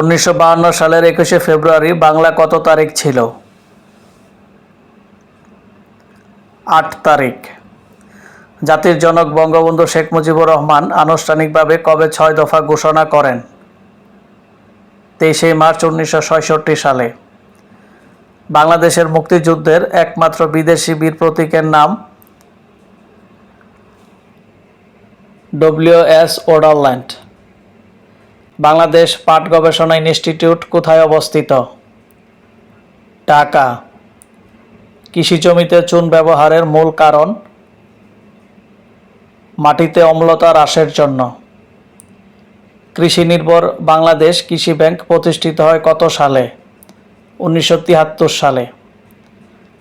উনিশশো সালের একুশে ফেব্রুয়ারি বাংলা কত তারিখ ছিল? আট তারিখ। জাতির জনক বঙ্গবন্ধু শেখ মুজিবুর রহমান আনুষ্ঠানিকভাবে কবে ছয় দফা ঘোষণা করেন? তেইশে মার্চ উনিশশো সালে। বাংলাদেশের মুক্তিযুদ্ধের একমাত্র বিদেশি বীর প্রতীকের নাম ডব্লিউ এস ওডারল্যান্ড। বাংলাদেশ পাট গবেষণা ইনস্টিটিউট কোথায় অবস্থিত? ঢাকা। কৃষি জমিতে চুন ব্যবহারের মূল কারণ? মাটিতে অম্লতা হ্রাসের জন্য। কৃষি নির্ভর বাংলাদেশ কৃষি ব্যাংক প্রতিষ্ঠিত হয় কত সালে? উনিশশো তিয়াত্তর সালে।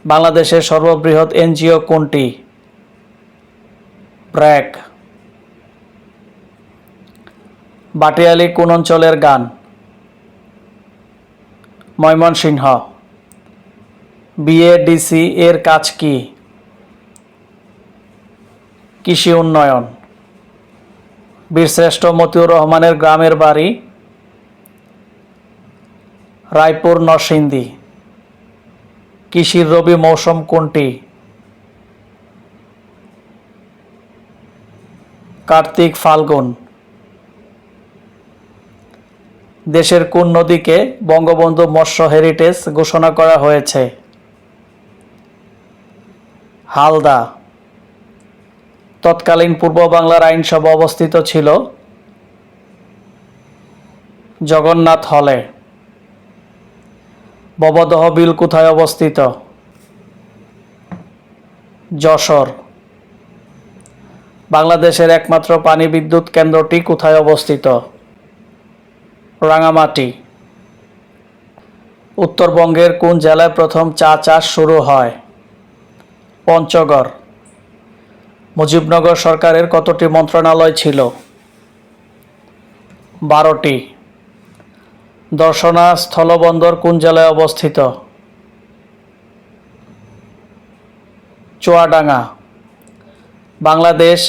বাংলাদেশের সর্ববৃহৎ এনজিও কোনটি? ব্র্যাক। বাটিয়ালি কোন অঞ্চলের গান? ময়মনসিংহ। বিএডিসি এর কাজ কি? কৃষি উন্নয়ন। বীরশ্রেষ্ঠ মতিউর রহমানের গ্রামের বাড়ি, রায়পুর নরসিংদী। কৃষির রবি মৌসুম কোনটি? কার্তিক ফাল্গুন। দেশের কোন নদীকে বঙ্গবন্ধু মৎস্য হেরিটেজ ঘোষণা করা হয়েছে? হালদা। তৎকালীন পূর্ব বাংলার আইনসভা অবস্থিত ছিল জগন্নাথ হলে। ববদহ বিল কোথায় অবস্থিত? যশোর। বাংলাদেশের একমাত্র পানি বিদ্যুৎ কেন্দ্রটি কোথায় অবস্থিত? রাঙামাটি। উত্তরবঙ্গের কোন জেলায় প্রথম চা চাষ শুরু হয়? পঞ্চগড়। মুজিবনগর সরকারের কতটি মন্ত্রণালয় ছিল? বারোটি। দর্শনা স্থলবন্দর কোন জেলায় অবস্থিত? চুয়াডাঙ্গা। বাংলাদেশ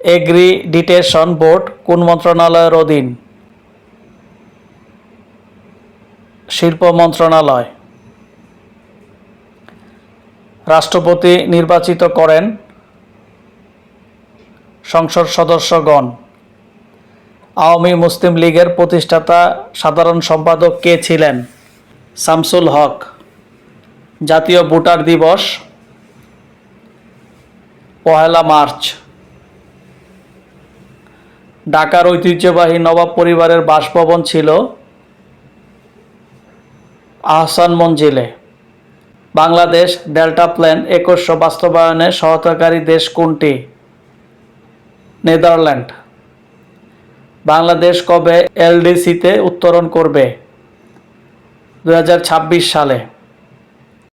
এগ্রিডিটেশন বোর্ড কোন মন্ত্রণালয়ের অধীন? শিল্প মন্ত্রণালয়। রাষ্ট্রপতি নির্বাচিত করেন সংসদ সদস্যগণ। আওয়ামী মুসলিম লীগের প্রতিষ্ঠাতা সাধারণ সম্পাদক কে ছিলেন? শামসুল হক। জাতীয় ভোটার দিবস পহেলা মার্চ। ঢাকার ঐতিহ্যবাহী নবাব পরিবারের বাসভবন ছিল আহসান মঞ্জিলে। বাংলাদেশ ডেল্টা প্ল্যান একুশশো বাস্তবায়নে সহায়তাকারী দেশ কোনটি? নেদারল্যান্ড। বাংলাদেশ কবে এলডিসিতে উত্তরণ করবে? দু হাজার ছাব্বিশ সালে।